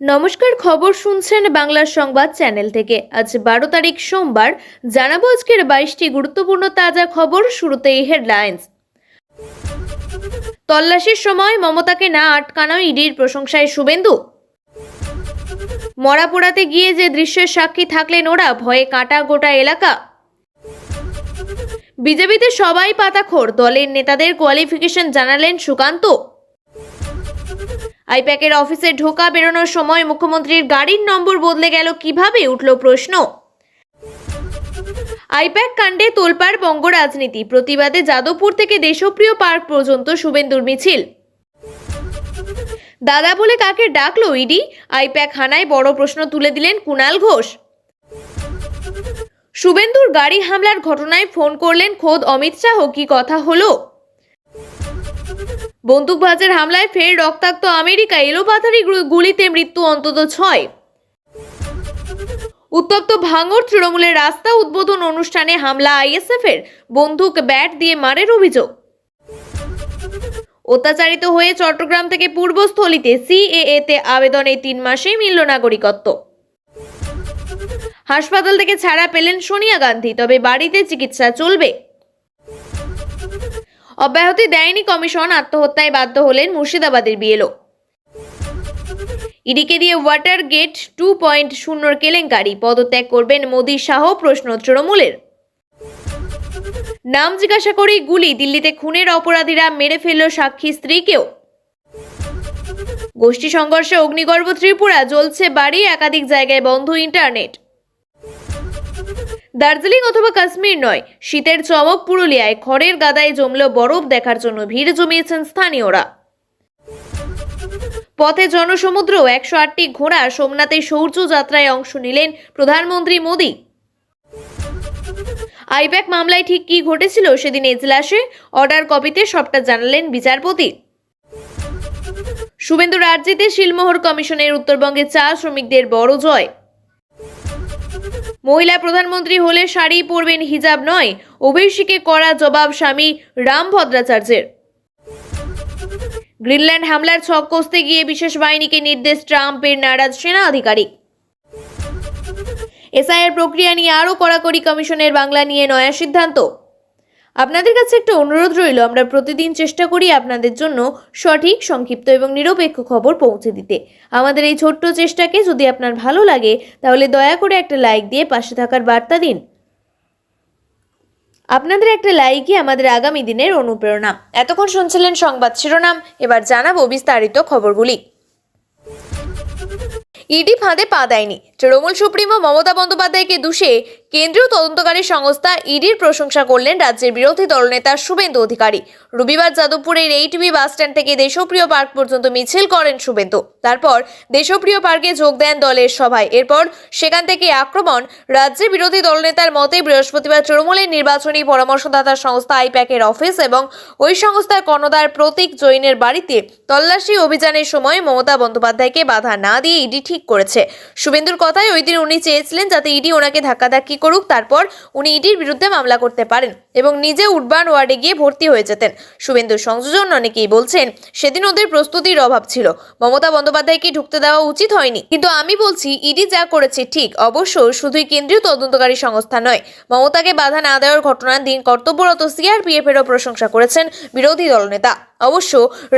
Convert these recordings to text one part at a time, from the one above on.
নমস্কার, খবর শুনছেন বাংলার সংবাদ চ্যানেল থেকে। আজ বারো তারিখ সোমবার, জানাব আজকের বাইশটি গুরুত্বপূর্ণ তাজা খবর, শুরুতেই হেডলাইন্স। তল্লাশির সময় মমতাকে না আটকানো ইডির প্রশংসায় শুভেন্দু। মরা পোড়াতে গিয়ে যে দৃশ্যের সাক্ষী থাকলেন ওরা, ভয়ে কাটা গোটা এলাকা। বিজেপিতে সবাই পাতাখোর, দলের নেতাদের কোয়ালিফিকেশন জানালেন সুকান্ত। আইপ্যাকের অফিসে ঢোকা বেরোনোর সময় মুখ্যমন্ত্রীর গাড়ির নম্বর বদলে গেল কীভাবে? উঠল প্রশ্ন। আইপ্যাক কাণ্ডে তোলপাড় বঙ্গ রাজনীতি। প্রতিবাদে যাদবপুর থেকে দেশপ্রিয় পার্ক পর্যন্ত শুভেন্দুর মিছিল। দাদা বলে কাকে ডাকলো ইডি? আইপ্যাক হানায় বড় প্রশ্ন তুলে দিলেন কুণাল ঘোষ। শুভেন্দুর গাড়ি হামলার ঘটনায় ফোন করলেন খোদ অমিত শাহ। কি কথা হলো? বন্দুকবাজের হামলায় ফের রক্তাক্ত আমেরিকা এলোপাথারি গুলিতে মৃত্যু অন্তত ছয়। উত্তপ্ত ভাঙর তৃণমূলের রাস্তা উদ্বোধন অনুষ্ঠানে হামলা আইএসএফ এর বন্দুক ব্যাট দিয়ে মারের অভিযোগ। অত্যাচারিত হয়ে চট্টগ্রাম থেকে পূর্বস্থলীতে সিএএ তে আবেদনে তিন মাসেই মিলল নাগরিকত্ব। হাসপাতাল থেকে ছাড়া পেলেন সোনিয়া গান্ধী, তবে বাড়িতে চিকিৎসা চলবে। অব্যাহতি দেয়নি কমিশন, আত্মহত্যায় বাধ্য হলেন মুর্শিদাবাদের বিএলও। ইডিকে দিয়ে ওয়াটার গেট টু পয়েন্ট শূন্যর কেলেঙ্কারি, পদত্যাগ করবেন মোদী শাহ, প্রশ্ন তৃণমূলের। নাম জিজ্ঞাসা করেই গুলি, দিল্লিতে খুনের অপরাধীরা মেরে ফেলল সাক্ষী স্ত্রীকেও। গোষ্ঠী সংঘর্ষে অগ্নিগর্ভ ত্রিপুরা, জ্বলছে বাড়ি, একাধিক জায়গায় বন্ধ ইন্টারনেট। দার্জিলিং অথবা কাশ্মীর নয়। শীতের চমক পুরুলিয়ায় খড়ের গাদায় জমল বরফ দেখার জন্য ভিড় জমিয়েছেন স্থানীয়রা। পথে জনসমুদ্র, একশো আটটি ঘোড়া সোমনাথে সৌর্য যাত্রায় অংশ নিলেন প্রধানমন্ত্রী মোদী। আইপ্যাক মামলায় ঠিক কী ঘটেছিল সেদিন এজলাসে? অর্ডার কপিতে সবটা জানালেন বিচারপতি। শুভেন্দু রাজ্যেতে শিলমোহর কমিশনের উত্তরবঙ্গে চা শ্রমিকদের বড় জয়। মহিলা প্রধানমন্ত্রী হলে শাড়ি পরবেন হিজাব নয়, অভিষেকে করা জবাব স্বামী রাম ভদ্রাচার্যের। গ্রিনল্যান্ড হামলার ছক কষতে গিয়ে বিশেষ বাহিনীকে নির্দেশ ট্রাম্পের নারাজ সেনা আধিকারিক। এসআইআর প্রক্রিয়া নিয়ে আরও কড়াকড়ি কমিশনের বাংলা নিয়ে নয়া সিদ্ধান্ত। আপনাদের কাছে একটা অনুরোধ রইল, আমরা প্রতিদিন চেষ্টা করি আপনাদের জন্য সঠিক, সংক্ষিপ্ত এবং নিরপেক্ষ খবর পৌঁছে দিতে। আমাদের এই ছোট্ট চেষ্টাকে যদি আপনার ভালো লাগে, তাহলে দয়া করে একটা লাইক দিয়ে পাশে থাকার বার্তা দিন। আপনাদের একটা লাইকই আমাদের আগামী দিনের অনুপ্রেরণা। এতক্ষণ শুনছিলেন সংবাদ শিরোনাম, এবার জানাব বিস্তারিত খবরগুলি। ইডি ফাঁদে পা দেয়নি। তৃণমূল সুপ্রিমো মমতা বন্দ্যোপাধ্যায়কে দুষে কেন্দ্রীয় তদন্তকারী সংস্থা ইডির প্রশংসা করলেন রাজ্যের বিরোধী দলনেতা শুভেন্দু অধিকারী। রবিবার যাদবপুরের এইটিবি বাসস্ট্যান্ড থেকে দেশপ্রিয় পার্ক পর্যন্ত মিছিল করেন শুভেন্দু। তারপর দেশপ্রিয় পার্কে যোগ দেন দলের সভায়। এরপর সেখান থেকে আক্রমণ রাজ্যে বিরোধী দলনেতার মতে বৃহস্পতিবার তৃণমূলের নির্বাচনী পরামর্শদাতা সংস্থা আইপ্যাকের অফিস এবং ওই সংস্থার কর্ণধার প্রতীক জৈনের বাড়িতে তল্লাশি অভিযানের সময় মমতা বন্দ্যোপাধ্যায়কে বাধা না দিয়ে ইডি ঠিক করেছে। শুভেন্দুর কথায় ওই দিন উনি চেয়েছিলেন যাতে ইডি ওনাকে ধাক্কাধাক্কি করুক, তারপর উনি ইডির বিরুদ্ধে মামলা করতে পারেন এবং নিজে উডবান ওয়ার্ডে গিয়ে ভর্তি হয়ে যেতেন। শুভেন্দুর সংযোজন অনেকেই বলছেন, সেদিন ওদের প্রস্তুতির অভাব ছিল। মমতা বন্দ্যোপাধ্যায়কে ঢুকতে দেওয়া উচিত হয়নি। কিন্তু আমি বলছি, ইডি যা করেছে ঠিক, অবশ্য শুধুই কেন্দ্রীয় তদন্তকারী সংস্থা নয়। মমতাকে বাধা না দেওয়ার ঘটনার দিন কর্তব্যরত সিআরপিএফ এরও প্রশংসা করেছেন বিরোধী দলনেতা। অবশ্য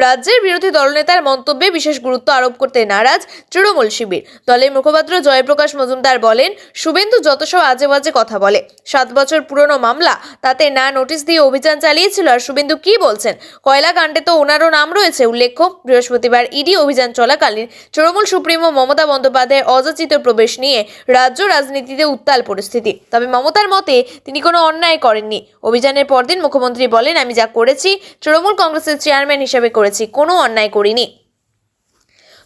রাজ্যের বিরোধী দলনেতার মন্তব্যে বিশেষ গুরুত্ব আরোপ করতে নারাজ তৃণমূল শিবির। দলের মুখপাত্র জয়প্রকাশ মজুমদার বলেন, শুভেন্দু যত সব আজে বাজে কথা বলে। সাত বছর পুরনো মামলা, তাতে না নোটিশ দিয়ে অভিযান চালিয়েছিল আর শুভেন্দু কি বলছেন? কয়লা কাণ্ডে তো ওনারও নাম রয়েছে উল্লেখ্য। বৃহস্পতিবার ইডি অভিযান চলাকালীন তৃণমূল সুপ্রিমো মমতা বন্দ্যোপাধ্যায়ের অযাচিত প্রবেশ নিয়ে রাজ্য রাজনীতিতে উত্তাল পরিস্থিতি। তবে মমতার মতে তিনি কোনো অন্যায় করেননি। অভিযানের পরদিন মুখ্যমন্ত্রী বলেন, আমি যা করেছি, তৃণমূল কংগ্রেসের চেয়ারম্যান হিসেবে করেছি, কোনো অন্যায় করিনি।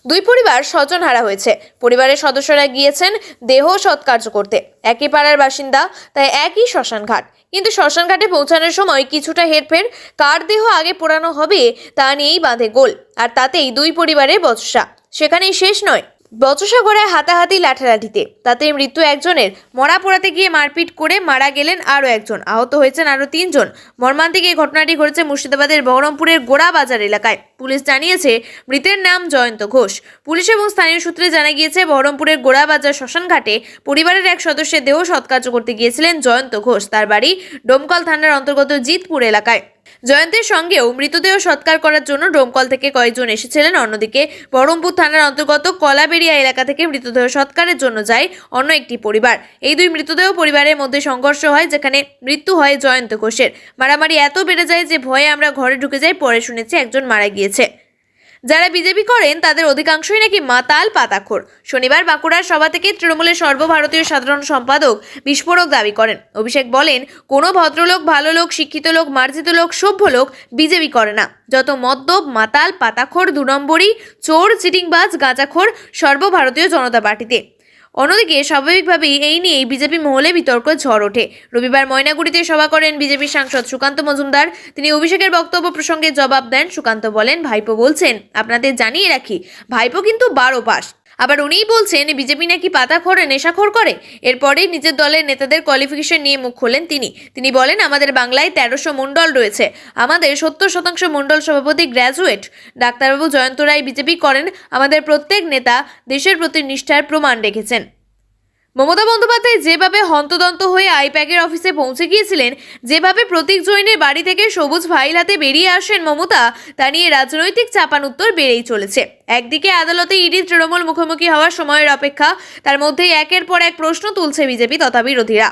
দুই পরিবার স্বজন হারা হয়েছে। পরিবারের সদস্যরা গিয়েছেন দেহ সৎকার্য করতে। একই পাড়ার বাসিন্দা, তাই একই শ্মশানঘাট। কিন্তু শ্মশানঘাটে পৌঁছানোর সময় কিছুটা হেরফের কার দেহ আগে পোড়ানো হবে তা নিয়েই বাঁধে গোল, আর তাতেই দুই পরিবারের বচসা। সেখানেই শেষ নয়। বচসা করে হাতাহাতি লাঠালাঠিতে। তাতে মৃত্যু একজনের। মরা পোড়াতে গিয়ে মারপিট করে মারা গেলেন আরও একজন। আহত হয়েছেন আরও তিনজন। মর্মান্তিক এই ঘটনাটি ঘটেছে মুর্শিদাবাদের বহরমপুরের গোড়া বাজার এলাকায়। পুলিশ জানিয়েছে, মৃতের নাম জয়ন্ত ঘোষ। পুলিশ এবং স্থানীয় সূত্রে জানা গিয়েছে, বহরমপুরের গোড়া বাজার শ্মশানঘাটে পরিবারের এক সদস্যের দেহ সৎকার্য করতে গিয়েছিলেন জয়ন্ত ঘোষ। তার বাড়ি ডোমকল থানার অন্তর্গত জিতপুর এলাকায়। জয়ন্তের সঙ্গেও মৃতদেহ সৎকার করার জন্য ডোমকল থেকে কয়েকজন এসেছিলেন। অন্যদিকে বহরমপুর থানার অন্তর্গত কলাবেরিয়া এলাকা থেকে মৃতদেহ সৎকারের জন্য যায় অন্য একটি পরিবার। এই দুই মৃতদেহ পরিবারের মধ্যে সংঘর্ষ হয়, যেখানে মৃত্যু হয় জয়ন্ত ঘোষের। মারামারি এত বেড়ে যায় যে ভয়ে আমরা ঘরে ঢুকে যাই, পরে শুনেছি একজন মারা গিয়েছে। যারা বিজেপি করেন, তাদের অধিকাংশই নাকি মাতাল পাতাখোর। শনিবার বাঁকুড়ার সভা থেকে তৃণমূলের সর্বভারতীয় সাধারণ সম্পাদক বিস্ফোরক দাবি করেন। অভিষেক বলেন, কোনো ভদ্রলোক, ভালো লোক, শিক্ষিত লোক, মার্জিত লোক, সভ্য লোক বিজেপি করে না। যত মদ্যপ, মাতাল পাতাখোর, দু নম্বরই চোর, চিটিংবাজ, গাঁজাখোর সর্বভারতীয় জনতা পার্টিতে। অন্যদিকে স্বাভাবিকভাবেই এই নিয়েই বিজেপি মহলে বিতর্ক ঝড় ওঠে। রবিবার ময়নাগুড়িতে সভা করেন বিজেপি সাংসদ সুকান্ত মজুমদার। তিনি অভিষেকের বক্তব্য প্রসঙ্গে জবাব দেন সুকান্ত বলেন, ভাইপো বলছেন, আপনাদের জানিয়ে রাখি, ভাইপো কিন্তু বারো পাস আবার উনিই বলছেন, বিজেপি নাকি পাতাখোর, নেশাখোর করে? এরপরেই নিজের দলের নেতাদের কোয়ালিফিকেশন নিয়ে মুখ খোলেন তিনি। তিনি বলেন, আমাদের বাংলায় তেরোশো মণ্ডল রয়েছে। আমাদের সত্তর শতাংশ মণ্ডল সভাপতি গ্র্যাজুয়েট ডাক্তারবাবু জয়ন্ত রায় বিজেপি করেন। আমাদের প্রত্যেক নেতা দেশের প্রতি নিষ্ঠার প্রমাণ রেখেছেন। মমতা বন্দ্যোপাধ্যায় যেভাবে হন্তদন্ত হয়ে আইপ্যাকের অফিসে পৌঁছে গিয়েছিলেন, যেভাবে প্রতীক জৈনের বাড়ি থেকে সবুজ ফাইল হাতে বেরিয়ে আসেন মমতা, তা নিয়ে রাজনৈতিক চাপান উত্তর বেড়েই চলেছে। একদিকে আদালতে ইডি তৃণমূল মুখোমুখি হওয়ার সময়ের অপেক্ষা, তার মধ্যেই একের পর এক প্রশ্ন তুলছে বিজেপি তথা বিরোধীরা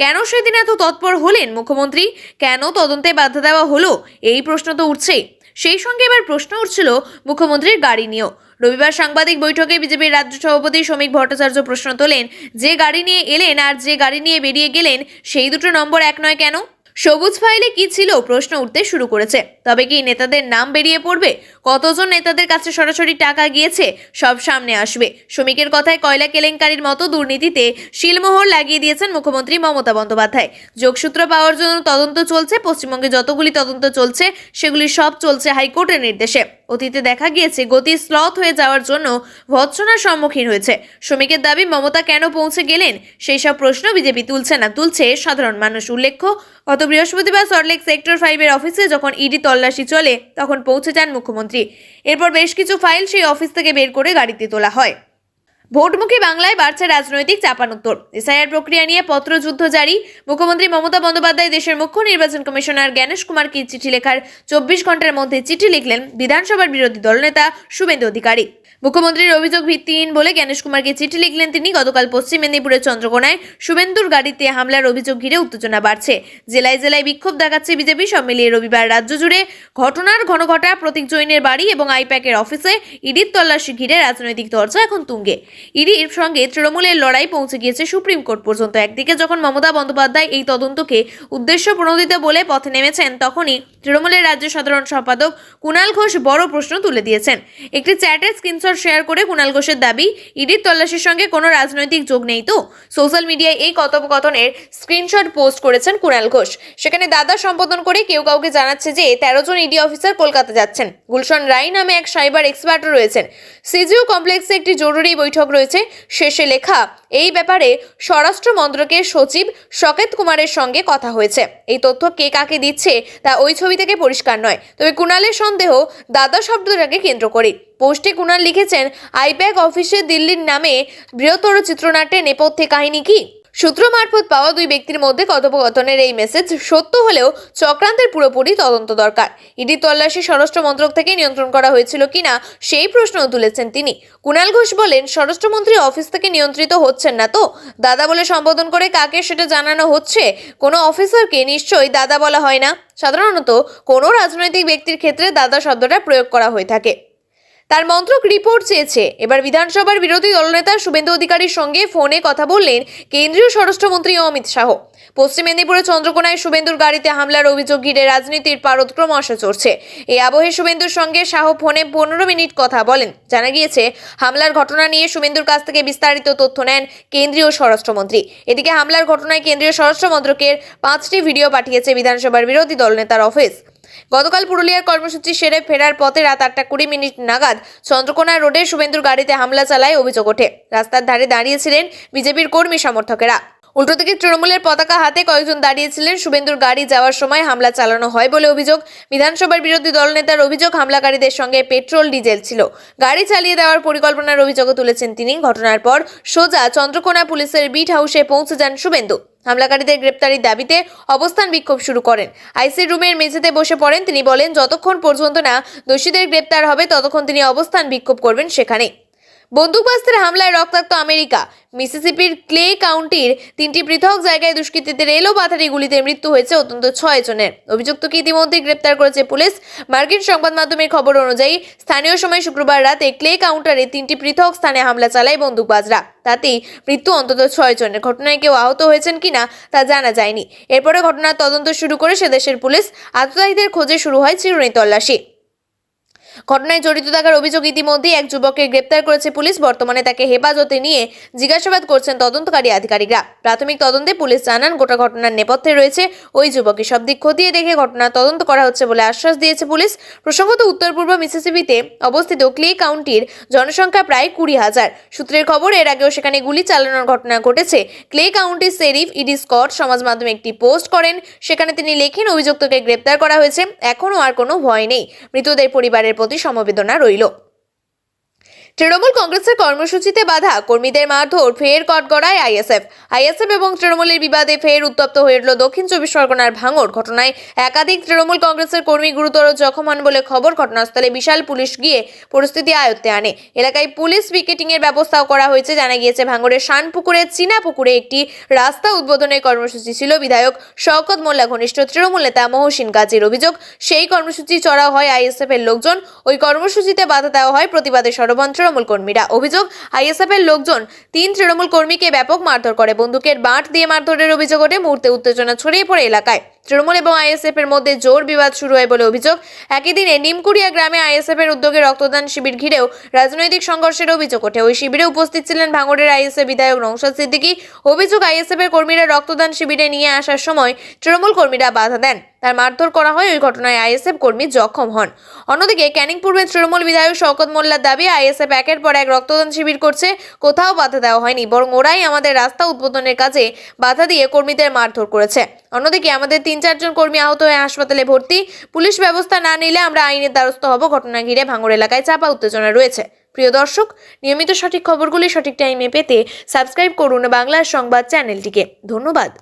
কেন সেদিন এত তৎপর হলেন মুখ্যমন্ত্রী? কেন তদন্তে বাধা দেওয়া হলো? এই প্রশ্ন তো উঠছেই। সেই সঙ্গে এবার প্রশ্ন উঠছিল মুখ্যমন্ত্রীর গাড়ি নিয়েও। রবিবার সাংবাদিক বৈঠকে বিজেপির রাজ্য সভাপতি শ্রমিক ভট্টাচার্য প্রশ্ন তোলেন, যে গাড়ি নিয়ে এলেন আর যে গাড়ি নিয়ে বেরিয়ে গেলেন, সেই দুটো নম্বর এক নয় কেন? সবুজ ফাইলে কি ছিল? প্রশ্ন উঠতে শুরু করেছে। তবে কি নেতাদের নাম বেরিয়ে পড়বে? কতজন নেতাদের কাছে সরাসরি টাকা গিয়েছে? সব সামনে আসবে। শ্রমিকের কথায় কয়লা কেলেঙ্কারির মতো দুর্নীতিতে শিলমোহর লাগিয়ে দিয়েছেন মুখ্যমন্ত্রী মমতা বন্দ্যোপাধ্যায়। যোগসূত্র পাওয়ার জন্য তদন্ত চলছে, পশ্চিমবঙ্গে যতগুলি তদন্ত চলছে, সেগুলি সব চলছে হাইকোর্টের নির্দেশে। অতীতে দেখা গিয়েছে, গতি স্লথ হয়ে যাওয়ার জন্য ভৎসনার সম্মুখীন হয়েছে। শ্রমিকের দাবি, মমতা কেন পৌঁছে গেলেন? সেই সব প্রশ্ন বিজেপি তুলছে না, তুলছে সাধারণ মানুষ উল্লেখ্য। গত বৃহস্পতিবার সল্টলেক সেক্টর ফাইভের অফিসে যখন ইডি তল্লাশি চলে, তখন পৌঁছে যান মুখ্যমন্ত্রী। এরপর বেশ কিছু ফাইল সেই অফিস থেকে বের করে গাড়িতে তোলা হয়। ভোটমুখী বাংলায় বাড়ছে রাজনৈতিক চাপানোত্তর এসআইআর প্রক্রিয়া নিয়ে পত্রযুদ্ধ জারি। মুখ্যমন্ত্রী মমতা বন্দ্যোপাধ্যায় দেশের মুখ্য নির্বাচন কমিশনার জ্ঞানেশ কুমারকে চিঠি লেখার চব্বিশ ঘণ্টার মধ্যে চিঠি লিখলেন বিধানসভার বিরোধী দলনেতা শুভেন্দু অধিকারী। মুখ্যমন্ত্রীর অভিযোগ ভিত্তিহীন বলে জ্ঞানেশ কুমারকে চিঠি লিখলেন তিনি। গতকাল পশ্চিম মেদিনীপুরের চন্দ্রকোনায় শুভেন্দুর গাড়িতে হামলার অভিযোগ ঘিরে উত্তেজনা বাড়ছে। জেলায় জেলায় বিক্ষোভ দেখাচ্ছে বিজেপি। সব মিলিয়ে রবিবার রাজ্য জুড়ে ঘটনার ঘন ঘটা প্রতীক জৈনের বাড়ি এবং আইপ্যাকের অফিসে ইডির তল্লাশি ঘিরে রাজনৈতিক চর্চা এখন তুঙ্গে। ইডির সঙ্গে তৃণমূলের লড়াই পৌঁছে গিয়েছে সুপ্রিম কোর্ট পর্যন্ত। একদিকে যখন মমতা বন্দ্যোপাধ্যায় এই তদন্তকে উদ্দেশ্য প্রণোদিত বলে পথে নেমেছেন, তখনই তৃণমূলের রাজ্য সাধারণ সম্পাদক কুণাল ঘোষ বড় প্রশ্ন তুলে দিয়েছেন। একটি চ্যাটের স্ক্রিনশট শেয়ার করে কুণাল ঘোষের দাবি, ইডির তল্লাশির সঙ্গে কোনো রাজনৈতিক যোগ নেই তো? সোশ্যাল মিডিয়ায় এই কথোপকথনের স্ক্রিনশট পোস্ট করেছেন কুণাল ঘোষ। সেখানে দাদা সম্বোধন করে কেউ কাউকে জানাচ্ছে যে, তেরো জন ইডি অফিসার কলকাতা যাচ্ছেন। গুলশন রায় নামে এক সাইবার এক্সপার্টও রয়েছেন। সিজিও কমপ্লেক্সে একটি জরুরি বৈঠক রয়েছে। শেষে লেখা, এই ব্যাপারে স্বরাষ্ট্র মন্ত্রকের সচিব সকেত কুমারের সঙ্গে কথা হয়েছে। এই তথ্য কে কাকে দিচ্ছে তা ওই ছবি থেকে পরিষ্কার নয়। তবে কুণালের সন্দেহ দাদা শব্দটাকে কেন্দ্র করে পোস্টে কুণাল লিখেছেন, আইপ্যাক অফিসে দিল্লির নামে বৃহত্তর চিত্রনাট্যের নেপথ্যে কাহিনী কি? সূত্র মারফত পাওয়া দুই ব্যক্তির মধ্যে কথোপকথনের এই মেসেজ সত্য হলেও চক্রান্তের পুরোপুরি তদন্ত দরকার। ইডি তল্লাশি স্বরাষ্ট্র মন্ত্রক থেকে নিয়ন্ত্রণ করা হয়েছিল কিনা সেই প্রশ্নও তুলেছেন তিনি। কুণাল ঘোষ বলেন, স্বরাষ্ট্রমন্ত্রী অফিস থেকে নিয়ন্ত্রিত হচ্ছেন না তো? দাদা বলে সম্বোধন করে কাকে সেটা জানানো হচ্ছে? কোনো অফিসারকে নিশ্চয়ই দাদা বলা হয় না। সাধারণত কোনো রাজনৈতিক ব্যক্তির ক্ষেত্রে দাদা শব্দটা প্রয়োগ করা হয়ে থাকে। তার মন্ত্রক রিপোর্ট চেয়েছে। এবার বিধানসভার বিরোধী দলনেতা শুভেন্দু অধিকারীর সঙ্গে ফোনে কথা বললেন কেন্দ্রীয় স্বরাষ্ট্রমন্ত্রী অমিত শাহ। পশ্চিম মেদিনীপুরের চন্দ্রকোনায় শুভেন্দুর গাড়িতে হামলার অভিযোগ ঘিরে রাজনীতির পারদ ক্রমশ চড়ছে এই আবহে শুভেন্দুর সঙ্গে শাহ ফোনে পনেরো মিনিট কথা বলেন। জানা গিয়েছে, হামলার ঘটনা নিয়ে শুভেন্দুর কাছ থেকে বিস্তারিত তথ্য নেন কেন্দ্রীয় স্বরাষ্ট্রমন্ত্রী। এদিকে হামলার ঘটনায় কেন্দ্রীয় স্বরাষ্ট্র মন্ত্রকের পাঁচটি ভিডিও পাঠিয়েছে বিধানসভার বিরোধী দলনেতার অফিস। গতকাল পুরুলিয়ার কর্মসূচি সেরে ফেরার পথে রাত আটটা কুড়ি মিনিট নাগাদ চন্দ্রকোনা রোডে শুভেন্দুর গাড়িতে হামলা চালায় অভিযোগ ওঠে। রাস্তার ধারে দাঁড়িয়েছিলেন বিজেপির কর্মী সমর্থকেরা। উল্টো দিকে তৃণমূলের পতাকা হাতে কয়েকজন দাঁড়িয়েছিলেন। শুভেন্দুর গাড়ি যাওয়ার সময় হামলা চালানো হয় বলে অভিযোগ। বিধানসভার বিরোধী দলনেতার অভিযোগ, হামলাকারীদের সঙ্গে পেট্রোল, ডিজেল ছিল। গাড়ি চালিয়ে দেওয়ার পরিকল্পনার অভিযোগও তুলেছেন তিনি। ঘটনার পর সোজা চন্দ্রকোনা পুলিশের বিট হাউসে পৌঁছে যান শুভেন্দু। হামলাকারীদের গ্রেপ্তারির দাবিতে অবস্থান বিক্ষোভ শুরু করেন। আইসি রুমের মেঝেতে বসে পড়েন। তিনি বলেন, যতক্ষণ পর্যন্ত না দোষীদের গ্রেপ্তার হবে, ততক্ষণ তিনি অবস্থান বিক্ষোভ করবেন সেখানে বন্দুকবাস্তের হামলায় রক্তাক্ত আমেরিকা। মিসিসিপির ক্লে কাউন্টির তিনটি পৃথক জায়গায় দুষ্কৃতীদের এলো পাথারি গুলিতে মৃত্যু হয়েছে অত্যন্ত ছয় জনের। অভিযুক্তকে ইতিমধ্যে গ্রেপ্তার করেছে পুলিশ। মার্কিন সংবাদ মাধ্যমের খবর অনুযায়ী, স্থানীয় সময় শুক্রবার রাতে ক্লে কাউন্টারে তিনটি পৃথক স্থানে হামলা চালায় বন্দুকবাজরা। তাতেই মৃত্যু অন্তত ছয় জনের। ঘটনায় কেউ আহত হয়েছেন কিনা তা জানা যায়নি। এরপরে ঘটনার তদন্ত শুরু করে সে দেশের পুলিশ আততায়ীদের খোঁজে শুরু হয় চিরুনি তল্লাশি। ঘটনায় জড়িত থাকার অভিযোগ ইতিমধ্যেই এক যুবককে গ্রেপ্তার করেছে পুলিশ। বর্তমানে তাকে হেফাজতে নিয়ে জিজ্ঞাসাবাদ করছেন তদন্তকারী আধিকারিকরা। প্রাথমিক তদন্তে পুলিশ জানান, গোটা ঘটনার নেপথ্যে রয়েছে। ওই যুবকের সব দিক খতিয়ে দেখে ঘটনার তদন্ত করা হচ্ছে বলে আশ্বাস দিয়েছে পুলিশ। প্রসঙ্গত উত্তর পূর্ব মিসিসিপিতে অবস্থিত ক্লে কাউন্টির জনসংখ্যা প্রায় কুড়ি হাজার। সূত্রের খবর, এর আগেও সেখানে গুলি চালানোর ঘটনা ঘটেছে। ক্লে কাউন্টির শেরিফ ইডি স্কট সমাজ মাধ্যমে একটি পোস্ট করেন। সেখানে তিনি লেখেন, অভিযুক্তকে গ্রেপ্তার করা হয়েছে। এখনও আর কোনো ভয় নেই। মৃতদের পরিবারের প্রতি সমবেদনা রইল। তৃণমূল কংগ্রেসের কর্মসূচিতে বাধা, কর্মীদের মারধর, ফের কটগড়ায় আইএসএফ। আইএসএফ এবং তৃণমূলের বিবাদে ফের উত্তপ্ত হয়ে উঠল দক্ষিণ চব্বিশ পরগনার ভাঙড়। ঘটনায় একাধিক তৃণমূল কংগ্রেসের কর্মী গুরুতর জখম হন বলে খবর। ঘটনাস্থলে বিশাল পুলিশ গিয়ে পরিস্থিতি আয়ত্তে আনে। এলাকায় পুলিশ পিকেটিং এর ব্যবস্থাও করা হয়েছে, জানা গিয়েছে ভাঙড়ের শানপুকুরে চীনা পুকুরে একটি রাস্তা উদ্বোধনের কর্মসূচি ছিল। বিধায়ক শওকত মোল্লা, ঘনিষ্ঠ তৃণমূল নেতা মহসিন গাজীর অভিযোগ, সেই কর্মসূচি চড়া হয় আইএসএফ এর লোকজন। ওই কর্মসূচিতে বাধা দেওয়া হয় প্রতিবাদে সরবন তৃণমূল কর্মীরা। অভিযোগ আইএসএফ এর লোকজন তিন তৃণমূল কর্মীকে ব্যাপক মারধর করে। বন্দুকের বাঁট দিয়ে মারধরের অভিযোগ ওঠে, মুহূর্তে উত্তেজনা ছড়িয়ে পড়ে এলাকায়। তৃণমূল এবং আইএসএফ এর মধ্যে জোর বিবাদ শুরু হয় বলে অভিযোগ। একই দিনে নিমকুড়িয়া গ্রামে আইএসএফ এর উদ্যোগে রক্তদান শিবির ঘিরেও রাজনৈতিক সংঘর্ষের অভিযোগ ওঠে। ওই শিবিরে উপস্থিত ছিলেন ভাঙড়ের আইএসএফ বিধায়ক নৌশাদ সিদ্দিকী। অভিযোগ আইএসএফ এর কর্মীরা রক্তদান শিবিরে নিয়ে আসার সময় তৃণমূল কর্মীরা বাধা দেন। তার মারধর করা হয় ওই ঘটনায় আইএসএফ কর্মী জখম হন। অন্যদিকে ক্যানিং পূর্বে তৃণমূল বিধায়ক শওকত মোল্লার দাবি, আইএসএফ একের পর এক রক্তদান শিবির করছে, কোথাও বাধা দেওয়া হয়নি, বরং ওরাই আমাদের রাস্তা উদ্বোধনের কাজে বাধা দিয়ে কর্মীদের মারধর করেছে। অন্যদিকে আমাদের তিন চারজন কর্মী আহত হয়ে হাসপাতালে ভর্তি, পুলিশ ব্যবস্থা না নিলে আমরা আইনের দ্বারস্থ হব, ঘটনা ঘিরে ভাঙড় এলাকায় চাপা উত্তেজনা রয়েছে। প্রিয় দর্শক, নিয়মিত সঠিক খবরগুলি সঠিক টাইমে পেতে সাবস্ক্রাইব করুন বাংলার সংবাদ চ্যানেলটিকে ধন্যবাদ।